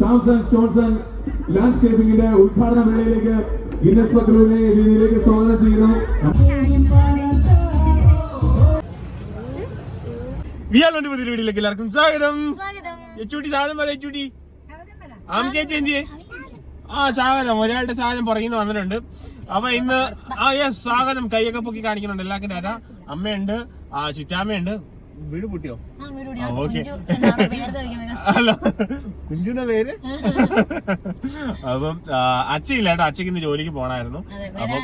Sounds സ്റ്റോൺസൺ stones and ലാൻഡ്സ്കേപ്പിംഗിന്റെ ഉദ്ഘാടന വേളയിലേക്ക് ഗിന്നസ് ബക്രൂവിനെ രീതിയിലേക്ക് സ്വാഗതം ചെയ്യുന്നു. വിയാലോന്റെ പുതിയ വീഡിയോയിലേക്ക് എല്ലാവർക്കും സ്വാഗതം. യച്ചൂട്ടി സാധനം പറ യച്ചൂട്ടി. ആം ചേച്ചി എന്തിയെ? ആ സാധനം. ഒരാളുടെ സാധനം പുറകിന്ന് വന്നിട്ടുണ്ട്. അപ്പൊ ഇന്ന് ആ യെസ് സ്വാഗതം. കൈയൊക്കെ പൊക്കി കാണിക്കുന്നുണ്ട്. എല്ലാവർക്കും അമ്മയുണ്ട്. ആ ചുറ്റാമ്മയുണ്ട്. വീട് പൂട്ടിയോ? അല്ല കുഞ്ചുന്റെ പേര്? അപ്പം അച്ഛയില്ല കേട്ടോ. അച്ഛക്ക് ഇന്ന് ജോലിക്ക് പോണായിരുന്നു. അപ്പം.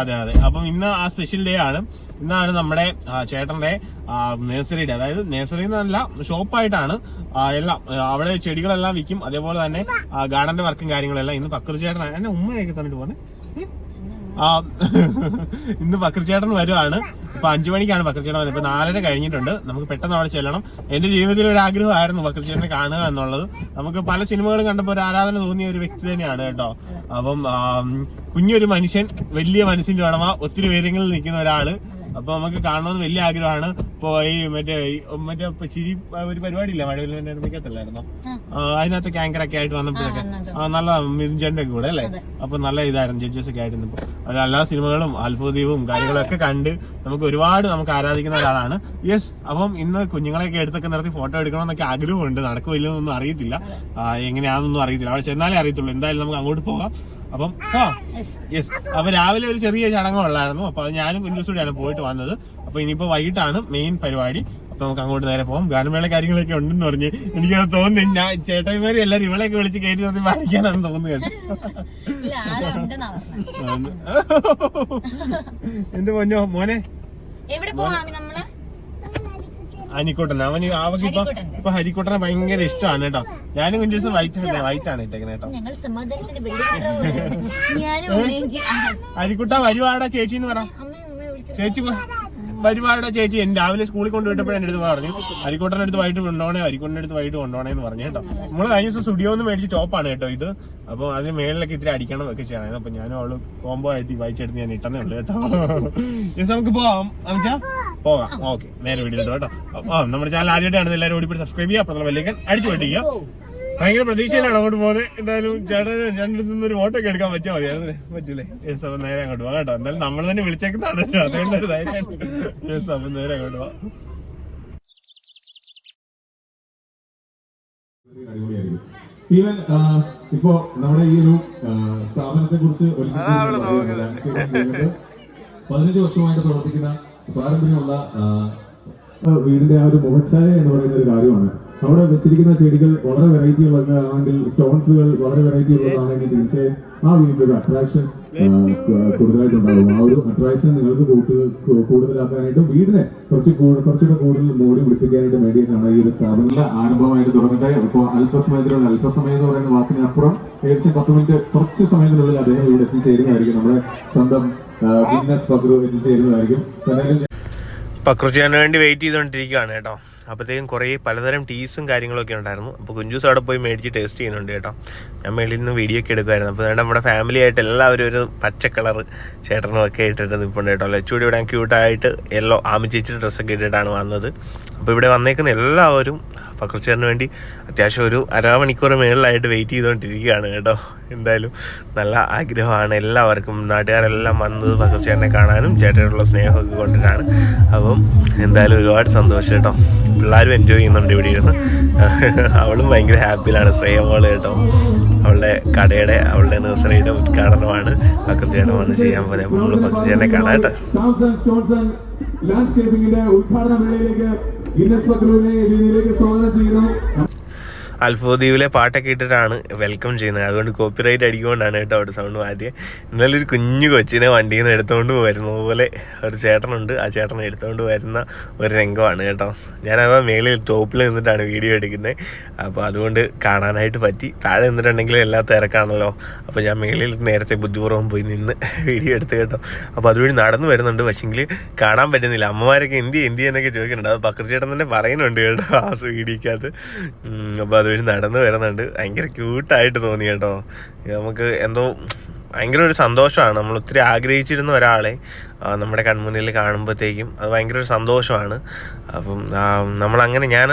അതെ അതെ. അപ്പം ഇന്ന് ആ സ്പെഷ്യൽ ഡേ ആണ്. ഇന്നാണ് നമ്മുടെ ചേട്ടന്റെ നേഴ്സറി നേഴ്സറിയുടെ അതായത് നേഴ്സറി എന്നല്ല ഷോപ്പായിട്ടാണ് എല്ലാം അവിടെ ചെടികളെല്ലാം വിൽക്കും. അതേപോലെ തന്നെ ഗാർഡന്റെ വർക്കും കാര്യങ്ങളെല്ലാം ഇന്ന് പക്രു ചേട്ടനാണ് എന്നെ ഉമ്മയൊക്കെ തന്നിട്ട് പോന്നെ. ആ ഇന്ന് ബക്രചേട്ടൻ വരുവാണ്. ഇപ്പൊ അഞ്ചു മണിക്കാണ് ബക്രചേട്ടൻ വരുന്നത്. ഇപ്പൊ നാലര കഴിഞ്ഞിട്ടുണ്ട്. നമുക്ക് പെട്ടെന്ന് അവിടെ ചെല്ലണം. എന്റെ ജീവിതത്തിൽ ഒരു ആഗ്രഹമായിരുന്നു ബക്രചേട്ടനെ കാണുക എന്നുള്ളത്. നമുക്ക് പല സിനിമകളും കണ്ടപ്പോൾ ഒരു ആരാധന തോന്നിയ ഒരു വ്യക്തി തന്നെയാണ് കേട്ടോ. അപ്പം കുഞ്ഞൊരു മനുഷ്യൻ വലിയ മനസ്സിന്റെ ഉടമ ഒത്തിരി ഉയരങ്ങളിൽ നിൽക്കുന്ന ഒരാൾ. അപ്പൊ നമുക്ക് കാണണമെന്ന് വലിയ ആഗ്രഹമാണ്. ഇപ്പൊ ഈ മറ്റേ മറ്റേ ചിരി ഒരു പരിപാടി ഇല്ല മഴവിൽ മിക്കത്തല്ലായിരുന്നോ ആ. അതിനകത്തൊക്കെ ആങ്കർ ഒക്കെ ആയിട്ട് വന്നപ്പോഴൊക്കെ. നല്ല മിഥുൻചേട്ടന്റെ ഒക്കെ കൂടെ അല്ലേ? അതെ. അപ്പൊ നല്ല ഇതായിരുന്നു ജഡ്ജസ് ഒക്കെ ആയിരുന്നു ഇപ്പൊ. അത് എല്ലാ സിനിമകളും അത്ഭുതീപവും കാര്യങ്ങളൊക്കെ കണ്ട് നമുക്ക് ഒരുപാട് നമുക്ക് ആരാധിക്കുന്ന ഒരാളാണ്. യെസ് അപ്പം ഇന്ന് കുഞ്ഞുങ്ങളെയൊക്കെ എടുത്തൊക്കെ നിർത്തി ഫോട്ടോ എടുക്കണമെന്നൊക്കെ ആഗ്രഹമുണ്ട്. നടക്കുമില്ലെന്നൊന്നും അറിയത്തില്ല. എങ്ങനെയാണെന്നൊന്നും അറിയത്തില്ല. അവിടെ ചെന്നാലേ അറിയത്തുള്ളൂ. എന്തായാലും നമുക്ക് അങ്ങോട്ട് പോകാം. അപ്പം ആ യെസ് അപ്പൊ രാവിലെ ഒരു ചെറിയ ചടങ്ങുള്ളായിരുന്നു. അപ്പൊ അത് ഞാനും കുഞ്ഞുസൂടിയാണ് പോയിട്ട് വന്നത്. അപ്പൊ ഇനിയിപ്പോ വൈകിട്ടാണ് മെയിൻ പരിപാടി. അപ്പൊ നമുക്ക് അങ്ങോട്ട് നേരെ പോകാം ഗാനമേള കാര്യങ്ങളൊക്കെ ഉണ്ടെന്ന് പറഞ്ഞ് എനിക്കത് തോന്നുന്നു ഞാൻ ചേട്ടന്മാരും എല്ലാരും ഇവളെയൊക്കെ വിളിച്ച് കയറ്റി നിർത്തി പാടിക്കാനാണെന്ന് തോന്നുന്നു ഇല്ല, ആളുണ്ടെന്നാ പറഞ്ഞത്. എന്റെ മോനോ മോനെ? എവിടെ പോവാം നമ്മൾ? അനിക്കോട്ടൻ. അവന് അവക്ക് ഇപ്പൊ ഇപ്പൊ ഹരിക്കോട്ടനെ ഭയങ്കര ഇഷ്ടമാണ് കേട്ടോ. ഞാനും കുഞ്ഞു ദിവസം വൈറ്റ് വൈറ്റ് ആണ് ഇട്ടേക്കുന്നത് കേട്ടോ. ഞങ്ങൾ ഹരിക്കുട്ട വരുവാടാ ചേച്ചി എന്ന് പറ ചേച്ചി പോ. വരുവാടാ ചേച്ചി എൻ രാവിലെ സ്കൂളിൽ കൊണ്ടുപോയിട്ടപ്പോൾ എന്റെ അടുത്ത് പറഞ്ഞു ഹരിക്കോട്ടന്റെ അടുത്ത് വൈകിട്ട് കൊണ്ടോണേ ഹരിക്കോട്ടന്റെ അടുത്ത് വൈകിട്ട് കൊണ്ടോണേ എന്ന് പറഞ്ഞു കേട്ടോ. നമ്മൾ കഴിഞ്ഞ ദിവസം സ്റ്റുഡിയോ ഒന്ന് മേടിച്ച് ടോപ്പാണ് കേട്ടോ ഇത്. അപ്പൊ അതിന് മേളിലൊക്കെ ഇത്തിരി അടിക്കണം ഒക്കെ ചെയ്യണം അപ്പൊ ഞാനും അവൾ കോംബോ ആയിട്ട് വൈറ്റ് എടുത്ത് ഞാൻ ഇട്ടെന്നേ ഉള്ളൂ കേട്ടോ. നമുക്ക് പോവാം. അമിച്ചാ പോകാം. ഓക്കെ നേരെ വീഡിയോ കേട്ടോ. നമ്മുടെ ചാനൽ ആദ്യമായിട്ടാണ് എല്ലാവരും ഓടിപ്പോയി സബ്സ്ക്രൈബ് ചെയ്യുക. അപ്പൊ വലിയ അടിച്ചു പൊട്ടിക്കുക ഭയങ്കര പ്രതീക്ഷയിലാണ് അങ്ങോട്ട് പോകുന്നത്. എന്തായാലും ചേട്ടൻ രണ്ടു നിന്ന് ഒരു ഓട്ടോ ഒക്കെ എടുക്കാൻ പറ്റിയാൽ മതിയായിരുന്നു പറ്റൂലേ. യെസ് അപ്പൊ നേരെ അങ്ങോട്ട് പോകാം കേട്ടോ. എന്തായാലും നമ്മൾ തന്നെ വിളിച്ചേക്കുന്നതാണ്. അതുകൊണ്ട് ഒരു ധൈര്യം. യെസ് അപ്പം നേരെ അങ്ങോട്ട് പോവാം ഈവൻ ഇപ്പോ നമ്മുടെ ഈ ഒരു സ്ഥാപനത്തെ കുറിച്ച് പതിനഞ്ച് വർഷമായിട്ട് പ്രവർത്തിക്കുന്ന പാരമ്പര്യമുള്ള വീടിന്റെ ആ ഒരു മുഖച്ഛായ എന്ന് പറയുന്ന ഒരു കാര്യമാണ്. അവിടെ വെച്ചിരിക്കുന്ന ചെടികൾ വളരെ വെറൈറ്റി ഉള്ളതാണെങ്കിൽ സ്റ്റോൺസുകൾ വളരെ വെറൈറ്റി ഉള്ളതാണെങ്കിൽ തീർച്ചയായും ആ വീടിന്റെ ഒരു അട്രാക്ഷൻ കൂടുതലായിട്ടുണ്ടാകും ആ ഒരു അട്രാക്ഷൻ നിങ്ങൾക്ക് കൂട്ടു- കൂ- കൂടുതലാക്കാനായിട്ട് വീടിനെ കുറച്ച് കുറച്ചുകൂടെ കൂടുതൽ മോടി പിടിപ്പിക്കാനായിട്ട് വേണ്ടിയിട്ടാണ് ഈ ഒരു സ്ഥാപനം ആരംഭമായിട്ട് തുടങ്ങട്ടെ ഇപ്പോൾ അല്പസമയത്തിലുള്ള അല്പസമയം എന്ന് പറയുന്ന വാക്കിനപ്പുറം ഏകദേശം പത്ത് മിനിറ്റ് കുറച്ച് സമയത്തിനുള്ളിൽ അദ്ദേഹം ഇവിടെ എത്തിച്ചേരുന്നതായിരിക്കും. നമ്മുടെ സ്വന്തം ബിസിനസ് പക്രു എത്തിച്ചേരുന്നതായിരിക്കും. പക്രുചിയാന് വേണ്ടി വെയിറ്റ് ചെയ്തുകൊണ്ടിരിക്കുകയാണ് കേട്ടോ. അപ്പോഴത്തേക്കും കുറേ പലതരം ടീസും കാര്യങ്ങളൊക്കെ ഉണ്ടായിരുന്നു. അപ്പോൾ കുഞ്ചൂസ് അവിടെ പോയി മേടിച്ച് ടേസ്റ്റ് ചെയ്യുന്നുണ്ട് കേട്ടോ. ഞാൻ മേളിൽ നിന്ന് വീഡിയോ ഒക്കെ എടുക്കുമായിരുന്നു അപ്പോൾ നമ്മുടെ ഫാമിലി ആയിട്ട് എല്ലാവരും ഒരു പച്ച കളർ ചേട്ടനും ഇട്ടിട്ട് നിൽപ്പുണ്ട് കേട്ടോ. ലച്ചൂടി ഇവിടെ ക്യൂട്ടായിട്ട് യെല്ലോ ആമിച്ചിട്ട് ഡ്രസ്സൊക്കെ ഇട്ടിട്ടാണ് വന്നത്. അപ്പോൾ ഇവിടെ വന്നേക്കുന്ന എല്ലാവരും പക്രുച്ചേറിന് വേണ്ടി അത്യാവശ്യം ഒരു അരമണിക്കൂർ മേളിലായിട്ട് വെയിറ്റ് ചെയ്തുകൊണ്ടിരിക്കുകയാണ് കേട്ടോ. എന്തായാലും നല്ല ആഗ്രഹമാണ്. എല്ലാവർക്കും നാട്ടുകാരെല്ലാം വന്നത് പക്രുച്ചേട്ടനെ കാണാനും ചേട്ടനോടുള്ള സ്നേഹമൊക്കെ കൊണ്ടിട്ടാണ്. അപ്പം എന്തായാലും ഒരുപാട് സന്തോഷം കേട്ടോ. പിള്ളേരും എൻജോയ് ചെയ്യുന്നുണ്ട് ഇവിടെ ഇരുന്ന്. അവളും ഭയങ്കര ഹാപ്പിയിലാണ് ശ്രേയമോൾ കേട്ടോ. അവളുടെ കടയുടെ അവളുടെ നഴ്സറിയുടെ ഉദ്ഘാടനമാണ് പകർച്ചേട്ടൻ വന്ന് ചെയ്യാൻ പോകുന്നത്. അപ്പോൾ നമ്മൾ പകർച്ചേനെ കാണാം കേട്ടോ. സൗണ്ട്സ് ആൻഡ് ലാൻഡ്സ്കേപ്പിംഗിന്റെ ഉദ്ഘാടന വേളയിലേക്ക് ഗിന്നസ് വേദിയിലേക്ക് സ്വാഗതം ചെയ്യുന്നു. അൽഫോദ്വീപിലെ പാട്ടൊക്കെ ഇട്ടിട്ടാണ് വെൽക്കം ചെയ്യുന്നത്. അതുകൊണ്ട് കോപ്പിറൈറ്റ് അടിക്കുകൊണ്ടാണ് കേട്ടോ അവിടെ സൗണ്ട് മാറ്റിയത് എന്നാലും ഒരു കുഞ്ഞു കൊച്ചിനെ വണ്ടിയിൽ നിന്ന് എടുത്തുകൊണ്ട് വരുന്ന പോലെ ഒരു ചേട്ടനുണ്ട്. ആ ചേട്ടനെ എടുത്തുകൊണ്ട് വരുന്ന ഒരു രംഗമാണ് കേട്ടോ. ഞാനത് മേളിൽ ടോപ്പിൽ നിന്നിട്ടാണ് വീഡിയോ എടുക്കുന്നത്. അപ്പോൾ അതുകൊണ്ട് കാണാനായിട്ട് പറ്റി. താഴെ നിന്നിട്ടുണ്ടെങ്കിൽ എല്ലാ തിരക്കാണല്ലോ. അപ്പോൾ ഞാൻ മേളിൽ നേരത്തെ ബുദ്ധിപൂർവം പോയി നിന്ന് വീഡിയോ എടുത്ത് കേട്ടോ. അപ്പോൾ അതുവഴി നടന്നു വരുന്നുണ്ട്. പക്ഷേങ്കിൽ കാണാൻ പറ്റുന്നില്ല. അമ്മമാരൊക്കെ എന്തി എന്തി എന്നൊക്കെ ചോദിക്കുന്നുണ്ട്. അത് പക്രചേട്ടൻ തന്നെ പറയുന്നുണ്ട് കേട്ടോ ആ വീഡിയോക്കകത്ത് അപ്പോൾ അതുവഴി നടന്നു വരുന്നുണ്ട്. ഭയങ്കര ക്യൂട്ടായിട്ട് തോന്നി കേട്ടോ. നമുക്ക് എന്തോ ഭയങ്കര ഒരു സന്തോഷമാണ്. നമ്മൾ ഒത്തിരി ആഗ്രഹിച്ചിരുന്ന ഒരാളെ നമ്മുടെ കൺമുന്നിൽ കാണുമ്പോഴത്തേക്കും അത് ഭയങ്കര ഒരു സന്തോഷമാണ്. അപ്പം നമ്മളങ്ങനെ ഞാൻ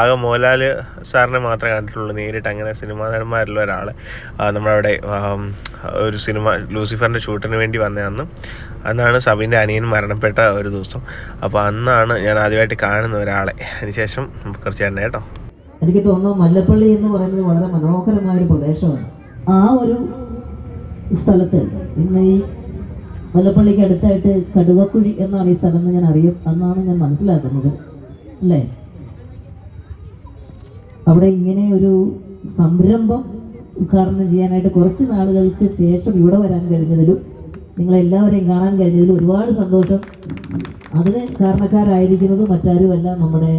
ആകെ മോഹൻലാൽ സാറിനെ മാത്രമേ കണ്ടിട്ടുള്ളൂ. നേരിട്ട് അങ്ങനെ സിനിമാ നടന്മാരിലുള്ള ഒരാളെ. നമ്മളവിടെ ഒരു സിനിമ ലൂസിഫറിന്റെ ഷൂട്ടിന് വേണ്ടി വന്ന അന്ന്. അന്നാണ് സബിന്റെ അനിയൻ മരണപ്പെട്ട ഒരു ദിവസം. അപ്പോൾ അന്നാണ് ഞാൻ ആദ്യമായിട്ട് കാണുന്ന ഒരാളെ. അതിനുശേഷം കുറച്ച് തന്നെ കേട്ടോ. എനിക്ക് തോന്നുന്നു മല്ലപ്പള്ളി എന്ന് പറയുന്നത് വളരെ മനോഹരമായ ഒരു പ്രദേശമാണ്. ആ ഒരു സ്ഥലത്ത് ഇന്ന് ഈ മല്ലപ്പള്ളിക്ക് അടുത്തായിട്ട് കടുവക്കുഴി എന്നാണ് ഈ സ്ഥലം എന്ന് ഞാൻ അറിയും എന്നാണ് ഞാൻ മനസ്സിലാക്കുന്നത്. അല്ലേ? അവിടെ ഇങ്ങനെ ഒരു സംരംഭം ഉദ്ഘാടനം ചെയ്യാനായിട്ട് കുറച്ച് നാളുകൾക്ക് ശേഷം ഇവിടെ വരാൻ കഴിഞ്ഞതിലും നിങ്ങളെല്ലാവരെയും കാണാൻ കഴിഞ്ഞതിലും ഒരുപാട് സന്തോഷം. അതിന് കാരണക്കാരായിരിക്കുന്നത് മറ്റാരുമല്ല നമ്മുടെ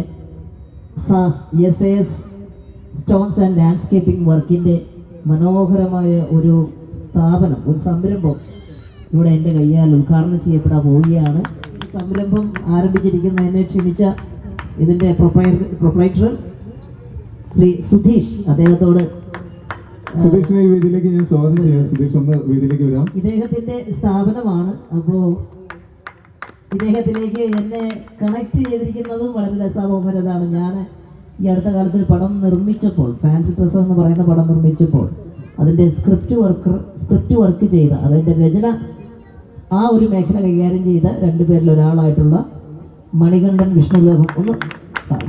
സാസ് S S stones and landscaping വർക്കിന്റെ മനോഹരമായ ഒരു സ്ഥാപനം ഒരു സംരംഭം ഇവിടെ എന്റെ കയ്യാൽ ഉദ്ഘാടനം ചെയ്യപ്പെടാൻ പോവുകയാണ്. സംരംഭം ആരംഭിച്ചിരിക്കുന്ന എന്നെ ക്ഷണിച്ച ഇതിന്റെ പ്രൊപ്പറേറ്റർ ശ്രീ സുധീഷ്. അദ്ദേഹത്തോട് സുധീഷിനെ വേദിയിലേക്ക് ഞാൻ സ്വാഗതം ചെയ്യാം. സുധീഷ് ഒന്ന് വേദിയിലേക്ക് വരാം. ഇദ്ദേഹത്തിന്റെ സ്ഥാപനമാണ്. അപ്പോൾ ഇദ്ദേഹത്തിലേക്ക് എന്നെ കണക്ട് ചെയ്തിരിക്കുന്നതും വളരെ രസാമോഹരതാണ്. ഞാൻ ഈ അടുത്ത കാലത്ത് ഒരു പടം നിർമ്മിച്ചപ്പോൾ ഫാൻസ് ഡ്രസ് എന്ന് പറയുന്ന പടം നിർമ്മിച്ചപ്പോൾ അതിന്റെ സ്ക്രിപ്റ്റ് വർക്ക് സ്ക്രിപ്റ്റ് വർക്ക് ചെയ്ത അതിന്റെ രചന ആ ഒരു മേഖല കൈകാര്യം ചെയ്ത രണ്ടുപേരിൽ ഒരാളായിട്ടുള്ള മണികണ്ഠൻ വിഷ്ണുലോകം. ഒന്ന്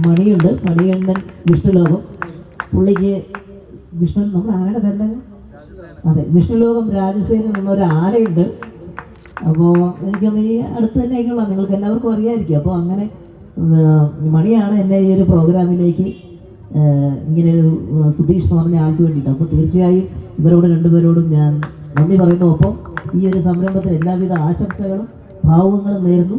മണിയുണ്ട് മണികണ്ഠൻ വിഷ്ണുലോകം. പുള്ളിക്ക് വിഷ്ണു നമ്മൾ ആരുടെ പേരിലാണ്? അതെ വിഷ്ണുലോകം രാജസേന എന്നൊരു ആനയുണ്ട് അപ്പോൾ എനിക്കൊന്ന് ഈ അടുത്ത് തന്നെയൊക്കെയുള്ള നിങ്ങൾക്ക് എല്ലാവർക്കും അറിയാമായിരിക്കും അപ്പോൾ അങ്ങനെ മണിയാണ് എന്നെ ഈ ഒരു പ്രോഗ്രാമിലേക്ക് ഇങ്ങനെ ഒരു സുധീഷ് എന്ന് പറഞ്ഞ ആൾക്ക് വേണ്ടിയിട്ട്. അപ്പോൾ തീർച്ചയായും ഇവരോട് രണ്ടുപേരോടും ഞാൻ നന്ദി പറയുന്നു. ഒപ്പം ഈ ഒരു സംരംഭത്തിൽ എല്ലാവിധ ആശംസകളും ഭാവങ്ങളും നേരുന്നു.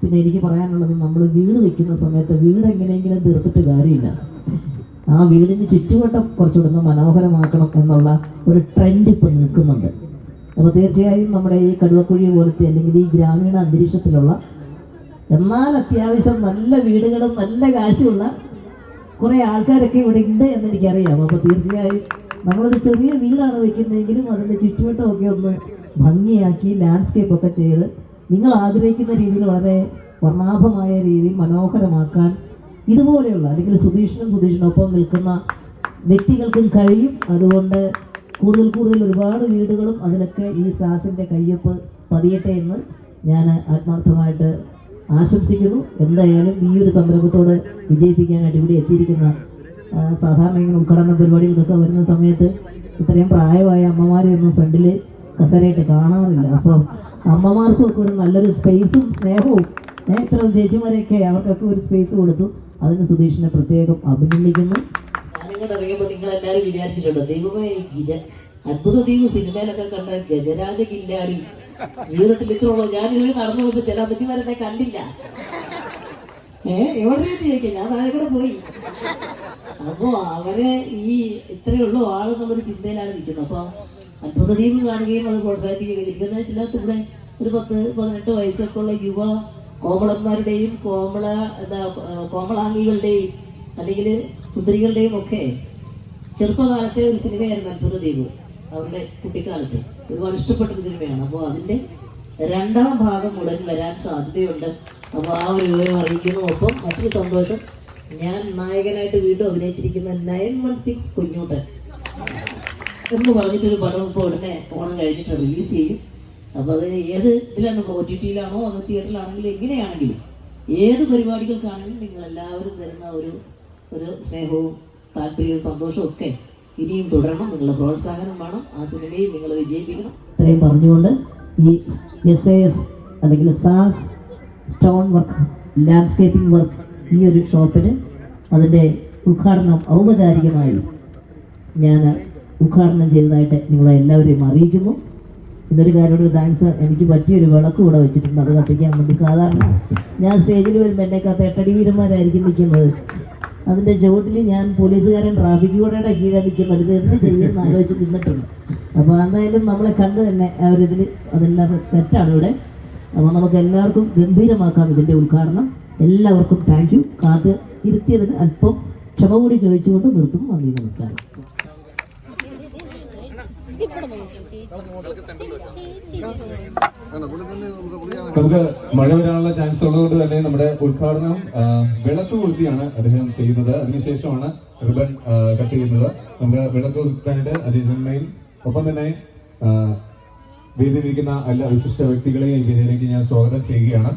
പിന്നെ എനിക്ക് പറയാനുള്ളത് നമ്മൾ വീട് വെക്കുന്ന സമയത്ത് വീട് എങ്ങനെയെങ്കിലും തീർത്തിട്ട് കാര്യമില്ല. ആ വീടിന് ചുറ്റുവട്ടം കുറച്ചുകൂടെ മനോഹരമാക്കണം എന്നുള്ള ഒരു ട്രെൻഡ് ഇപ്പം നിൽക്കുന്നുണ്ട്. അപ്പോൾ തീർച്ചയായും നമ്മുടെ ഈ കടുവക്കുഴി പോലത്തെ അല്ലെങ്കിൽ ഈ ഗ്രാമീണ അന്തരീക്ഷത്തിലുള്ള എന്നാൽ അത്യാവശ്യം നല്ല വീടുകളും നല്ല കാശുമുള്ള കുറേ ആൾക്കാരൊക്കെ ഇവിടെ ഉണ്ട് എന്ന് എനിക്കറിയാം. അപ്പോൾ തീർച്ചയായും നമ്മളൊരു ചെറിയ വീടാണ് വെക്കുന്നതെങ്കിലും അതിന്റെ ചുറ്റുവട്ടമൊക്കെ ഒന്ന് ഭംഗിയാക്കി ലാൻഡ്സ്കേപ്പ് ഒക്കെ ചെയ്ത് നിങ്ങൾ ആഗ്രഹിക്കുന്ന രീതിയിൽ വളരെ വർണാഭമായ രീതിയിൽ മനോഹരമാക്കാൻ ഇതുപോലെയുള്ള അല്ലെങ്കിൽ സുധീഷിനും സുധീഷിനൊപ്പം നിൽക്കുന്ന വ്യക്തികൾക്കും കഴിയും. അതുകൊണ്ട് കൂടുതൽ കൂടുതൽ ഒരുപാട് വീടുകളും അതിലൊക്കെ ഈ സാസിന്റെ കയ്യൊപ്പ് പതിയട്ടെ എന്ന് ഞാൻ ആത്മാർത്ഥമായിട്ട് ആശംസിക്കുന്നു. എന്തായാലും ഈ ഒരു സംരംഭത്തോട് വിജയിപ്പിക്കാനായിട്ട് ഇവിടെ എത്തിയിരിക്കുന്ന സാധാരണ ഇങ്ങനെ ഉദ്ഘാടന പരിപാടികൾക്കൊക്കെ വരുന്ന സമയത്ത് ഇത്രയും പ്രായമായ അമ്മമാരെയൊന്നും ഫ്രണ്ടിൽ കസരയായിട്ട് കാണാറില്ല. അപ്പോൾ അമ്മമാർക്കും ഒക്കെ ഒരു നല്ലൊരു സ്പേസും സ്നേഹവും ഇത്രയും ചേച്ചിമാരെയൊക്കെ അവർക്കൊക്കെ ഒരു സ്പേസ് കൊടുത്തു. അതിന് സുധീഷിനെ പ്രത്യേകം അഭിനന്ദിക്കുന്നു. ഞാനിങ്ങോട്ട് ഇറങ്ങിയപ്പോൾ നിങ്ങൾ എല്ലാവരും വിചാരിച്ചിട്ടുണ്ടോ ദൈവമേ ഗിജ അത്ഭുത ദൈവം സിനിമയിലൊക്കെ കണ്ട ഗജരാജ കില്ലാടി ജീവിതത്തിൽ ഇത്ര ഉള്ളൂ ഞാൻ ഇതിൽ നടന്നു പോയപ്പോ ചില അമ്മച്ചിമാരെന്നെ കണ്ടില്ല. ഏ എവിടെയാണ് ചോദിക്കാം? ഞാൻ താഴെ കൂടെ പോയി. അപ്പോ അവരെ ഈ ഇത്രയേ ഉള്ളൂ ആളെന്നുള്ളൊരു ചിന്തയിലാണ് നിൽക്കുന്നത്. അപ്പൊ അത്ഭുത ദൈവം കാണുകയും അത് പ്രോത്സാഹിപ്പിക്കുകയും ഇരിക്കുന്ന ഇതിനകത്ത് ഇവിടെ ഒരു പത്ത് പതിനെട്ട് വയസ്സൊക്കെ ഉള്ള യുവ കോമളന്മാരുടെയും കോമള എന്താ കോമളാംഗികളുടെയും അല്ലെങ്കിൽ സുന്ദരികളുടെയും ഒക്കെ ചെറുപ്പകാലത്തെ ഒരു സിനിമയായിരുന്നു അത്ഭുത ദ്വീപ് അവരുടെ കുട്ടിക്കാലത്ത് ഒരുപാട് ഇഷ്ടപ്പെട്ട ഒരു സിനിമയാണ്. അപ്പോൾ അതിന്റെ രണ്ടാം ഭാഗം ഉടൻ വരാൻ സാധ്യതയുണ്ട്. അപ്പോൾ ആ ഒരു വിവരം അറിയിക്കുന്നു ഒപ്പം മറ്റൊരു സന്തോഷം. ഞാൻ നായകനായിട്ട് വീണ്ടും അഭിനയിച്ചിരിക്കുന്ന നയൻ വൺ സിക്സ് കുഞ്ഞൂട്ടൻ എന്ന് പറഞ്ഞിട്ടൊരു പടം ഇപ്പോൾ ഉടനെ ഓണം കഴിഞ്ഞിട്ട് റിലീസ് ചെയ്യും. അപ്പോൾ അത് ഏത് ഇതിലാണ്? ഒ ടി ടിയിലാണോ അത് തിയേറ്ററിലാണെങ്കിലും എങ്ങനെയാണെങ്കിലും ഏത് പരിപാടികൾക്കാണെങ്കിലും നിങ്ങൾ എല്ലാവരും തരുന്ന ഒരു ഒരു സ്നേഹവും താല്പര്യവും സന്തോഷവും ഒക്കെ ഇനിയും തുടരണം. നിങ്ങളുടെ പ്രോത്സാഹനം വേണം. ആ സിനിമയും നിങ്ങൾ വിജയിപ്പിക്കണം. ഇത്രയും പറഞ്ഞുകൊണ്ട് ഈ എസ് എ എസ് അല്ലെങ്കിൽ SAS stone work landscaping work ഈ ഒരു ഷോപ്പിന് അതിന്റെ ഉദ്ഘാടനം ഔപചാരികമായി ഞാൻ ഉദ്ഘാടനം ചെയ്തതായിട്ട് നിങ്ങളെ എല്ലാവരെയും അറിയിക്കുന്നു. ഇതൊരു കാര്യമുള്ള താങ്ക്സ് എനിക്ക് പറ്റിയൊരു വിളക്ക് കൂടെ വെച്ചിട്ടുണ്ട്. അത് കത്തിക്കാൻ വേണ്ടി സാധാരണ ഞാൻ സ്റ്റേജിൽ വരുമ്പോൾ എന്നെ കത്ത് എട്ടടി വീരന്മാരായിരിക്കും നിൽക്കുന്നത്. അതിന്റെ ചുവട്ടിൽ ഞാൻ പോലീസുകാരൻ ട്രാഫിക് കൂടെ കീഴെ നിൽക്കുന്നത് ഇത് എന്ത് ചെയ്യുമെന്ന് ആലോചിച്ച് നിന്നിട്ടുണ്ട്. അപ്പോൾ എന്തായാലും നമ്മളെ കണ്ട് തന്നെ ആ ഒരു ഇതിൽ അതെല്ലാം സെറ്റാണ് ഇവിടെ. അപ്പോൾ നമുക്ക് എല്ലാവർക്കും ഗംഭീരമാക്കാം ഇതിന്റെ ഉദ്ഘാടനം. എല്ലാവർക്കും താങ്ക് യു കാത്ത് ഇരുത്തിയതിന് അല്പം ക്ഷമ കൂടി ചോദിച്ചുകൊണ്ട് നിർത്തും നന്ദി നമസ്കാരം. നമുക്ക് മഴ വരാനുള്ള ചാൻസ് ഉള്ളതുകൊണ്ട് തന്നെ നമ്മുടെ ഉദ്ഘാടനം വിളക്ക് കൊളുത്തിയാണ് അദ്ദേഹം ചെയ്യുന്നത്. അതിനുശേഷമാണ് റിബൺ കട്ട് ചെയ്യുന്നത്. നമുക്ക് വിളക്ക് കൊളുത്താനായിട്ട് അജയ് ഒപ്പം തന്നെ വേദിയിരിക്കുന്ന എല്ലാ വിശിഷ്ട വ്യക്തികളെയും വേദിയിലേക്ക് ഞാൻ സ്വാഗതം ചെയ്യുകയാണ്.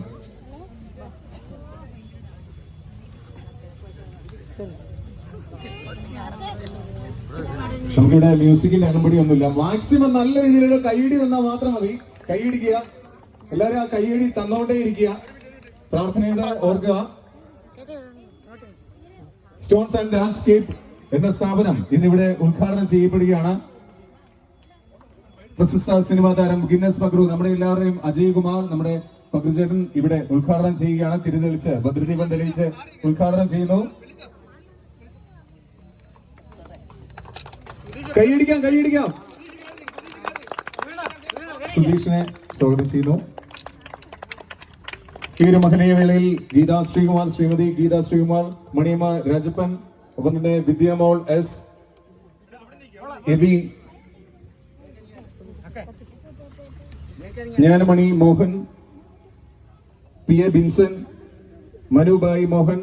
നമുക്കിവിടെ മ്യൂസിക്കിന്റെ അകമ്പടി ഒന്നുമില്ല മാക്സിമം നല്ല രീതിയിലുള്ള കൈയടി തന്നാൽ മാത്രം മതി. കൈയടിക്കുക എല്ലാവരും ആ കൈയടി തന്നോണ്ടേ ഇരിക്കുക. പ്രാർത്ഥനയുടെ ഓർക്കുക. സ്റ്റോൺസ് ആൻഡ് ലാൻഡ്സ്കേപ്പ് എന്ന സ്ഥാപനം ഇന്നിവിടെ ഉദ്ഘാടനം ചെയ്യപ്പെടുകയാണ്. പ്രശസ്ത സിനിമാ താരം ഗിന്നസ് പക്രു നമ്മുടെ എല്ലാവരുടെയും അജയ് കുമാർ നമ്മുടെ പക്രുചേട്ടൻ ഇവിടെ ഉദ്ഘാടനം ചെയ്യുകയാണ്. തിരുതെളിച്ച് ഭദ്രദീപം തെളിയിച്ച് ഉദ്ഘാടനം ചെയ്യുന്നു. കൈയടിക്കാം കൈയടിക്കാം. സുധീഷിനെ സ്വാഗതം ചെയ്യുന്നു. ഈ ഒരു മഹനീയ വേളയിൽ ഗീതാ ശ്രീകുമാർ ശ്രീമതി ഗീതാ ശ്രീകുമാർ മണിയമ്മ രാജപ്പൻ ഒപ്പം തന്നെ Vidyamol S. Aby. Jnanamani Mohan P A Binson Manubai Mohan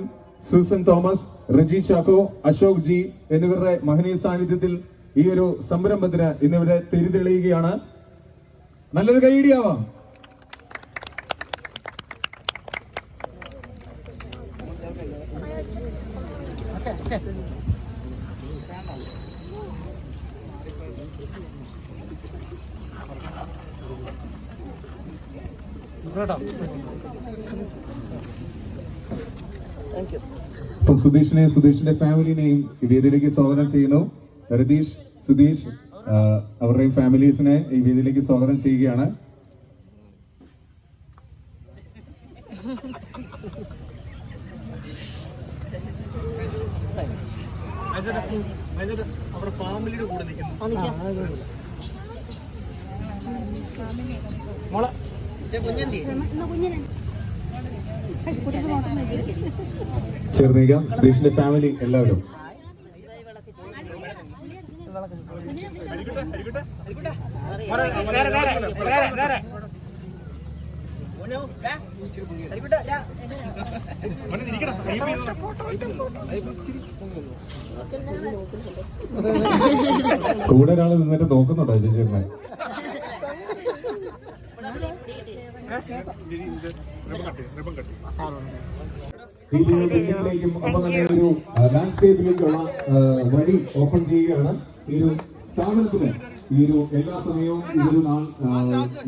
Susan Thomas Reji Chacko Ashok G എന്നിവരുടെ മഹനീയ സാന്നിധ്യത്തിൽ ഈ ഒരു സംരംഭത്തിന് ഇന്നിവരെ തിരിതെളിയുകയാണ്. നല്ലൊരു കൈയിടിയാവാം. സുധീഷിനെയും സുധീഷിന്റെ ഫാമിലിനെയും വേദിയിലേക്ക് സ്വാഗതം ചെയ്യുന്നു. രതീഷ് സുധീഷ് അവരുടെയും ഫാമിലീസിനെ ഈ വേദിയിലേക്ക് സ്വാഗതം ചെയ്യുകയാണ് ചേർന്നിരിക്കാം സുധീഷിന്റെ ഫാമിലി എല്ലാവരും കൂടെ ഒരാൾ നിന്നിട്ട് നോക്കുന്നുണ്ടോ ബിൽഡിംഗിലേക്കും ഒപ്പം തന്നെ ഒരു ലാൻഡ്സ്കേപ്പിലേക്കുള്ള വഴി ഓപ്പൺ ചെയ്യുകയാണ്. ഈ ഒരു സ്ഥാപനത്തിന് ഈ ഒരു എല്ലാ സമയവും ഇതൊരു നാൾ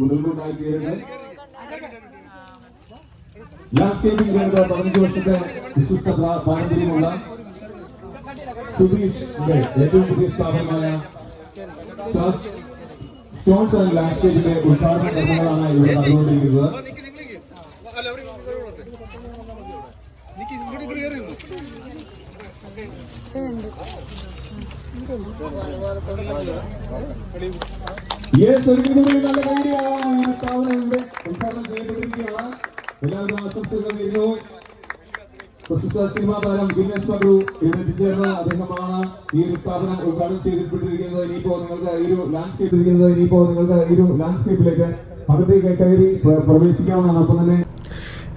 മുതൽക്കൊണ്ടായി തീരട്ടെ ലാൻഡ്സ്കേപ്പിംഗ് രംഗത്ത് പതിനഞ്ച് വർഷത്തെ പ്രാ- പാരമ്പര്യമുള്ള സുബീഷിന്റെ ഏറ്റവും പുതിയ സ്ഥാപനമായ സ്റ്റോൺസ് ആൻഡ് ലാൻഡ്സ്കേപ്പിന്റെ ഉദ്ഘാടന കർമ്മങ്ങളാണ് ഇവിടെ നടന്നുകൊണ്ടിരിക്കുന്നത്. നല്ല കാര്യമാണ്. ഈ സ്ഥാപനം ഇവിടെ ഉദ്ഘാടനം ചെയ്യപ്പെട്ടിരിക്കുകയാണ്. എല്ലാവരും ആശംസകൾ നേരുന്നു. പ്രശസ്ത സിനിമാ താരം ഗിന്നസ് മധു ഇവിടെ എത്തിച്ചേർന്ന അദ്ദേഹമാണ് ഈ ഒരു സ്ഥാപനം ഉദ്ഘാടനം ചെയ്തിട്ടിരിക്കുന്നത്. ഇനിയിപ്പോ നിങ്ങൾക്ക് ഈ ഒരു ലാൻഡ്സ്കേപ്പ് ഇരിക്കുന്നത്. ഇനിയിപ്പോ നിങ്ങൾക്ക് ഈ ഒരു ലാൻഡ്സ്കേപ്പിലേക്ക് അകത്തേക്ക് കയറി പ്ര- പ്രവേശിക്കാവുന്നതാണ്. അപ്പം തന്നെ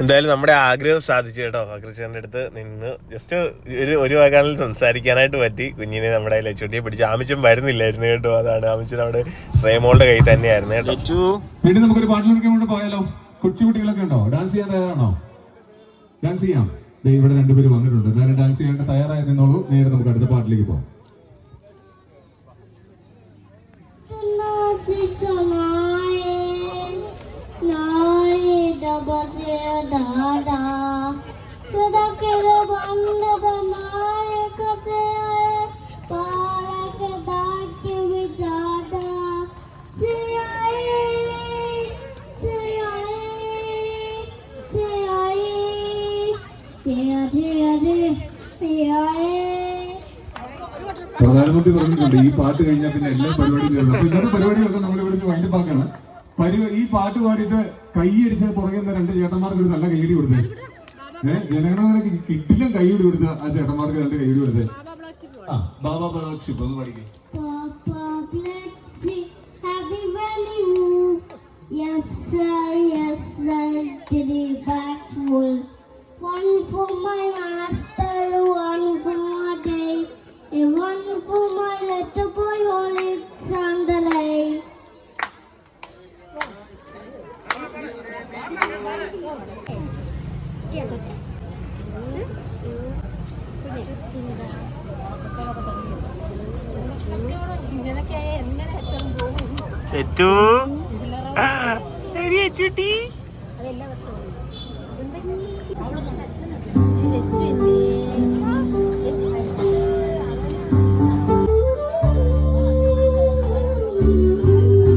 എന്തായാലും നമ്മുടെ ആഗ്രഹം സാധിച്ചു കേട്ടോ. കൃഷ്ണന്റെ അടുത്ത് നിന്ന് ജസ്റ്റ് ഒരു ഒരു വകാനിൽ സംസാരിക്കാനായിട്ട് പറ്റി. കുഞ്ഞിനെ നമ്മുടെ ലച്ചുട്ടിയെ പിടിച്ച്. ആമിച്ചും വരുന്നില്ലായിരുന്നു കേട്ടോ. അതാണ് ആമിച്ചൻ അവിടെ ശ്രേമോളുടെ കൈ തന്നെയായിരുന്നു കേട്ടോ. ഇനി നമുക്കൊരു പാട്ടിലൊക്കെ പോയാലോ? കൊച്ചുകുട്ടികളൊക്കെ ഉണ്ടോ? ഡാൻസ് ചെയ്യാൻ തയ്യാറാണോ? ഡാൻസ് ചെയ്യാം. ദേ ഇവിടെ രണ്ടുപേര് വന്നിട്ടുണ്ട്. എന്തായാലും ഡാൻസ് ചെയ്യാൻ തയ്യാറായി നിന്നോളൂ. നേരെ നമുക്ക് അടുത്ത പാട്ടിലേക്ക് പോകാം പ്രധാനമന്ത്രി പറഞ്ഞിട്ടുണ്ട് ഈ പാട്ട് കഴിഞ്ഞാൽ പിന്നെ എല്ലാ പരിപാടിയും തീർന്നു. അപ്പൊ ഇന്നത്തെ പരിപാടികളൊക്കെ നമ്മൾ ഇവിടെ വൈൻഡ് പാക്കാണ് പരി ഈ പാട്ട് പാടിയിട്ട് കൈയടിച്ച് പുറകുന്ന രണ്ട് ചേട്ടന്മാർക്ക് ഒരു നല്ല കൈയടി കൊടുത്തത് ഏഹ് ജനങ്ങളെ കിട്ടിലും കൈയടി കൊടുത്ത ആ ചേട്ടന്മാർക്ക് രണ്ട് കൈയടി കൊടുത്തത് ആ ബാബാ ബലാക്ഷിപ്പ് ഒന്ന് പഠിക്കും One for my master, one for my day, and one for my little boy, holy son. വെച്ച്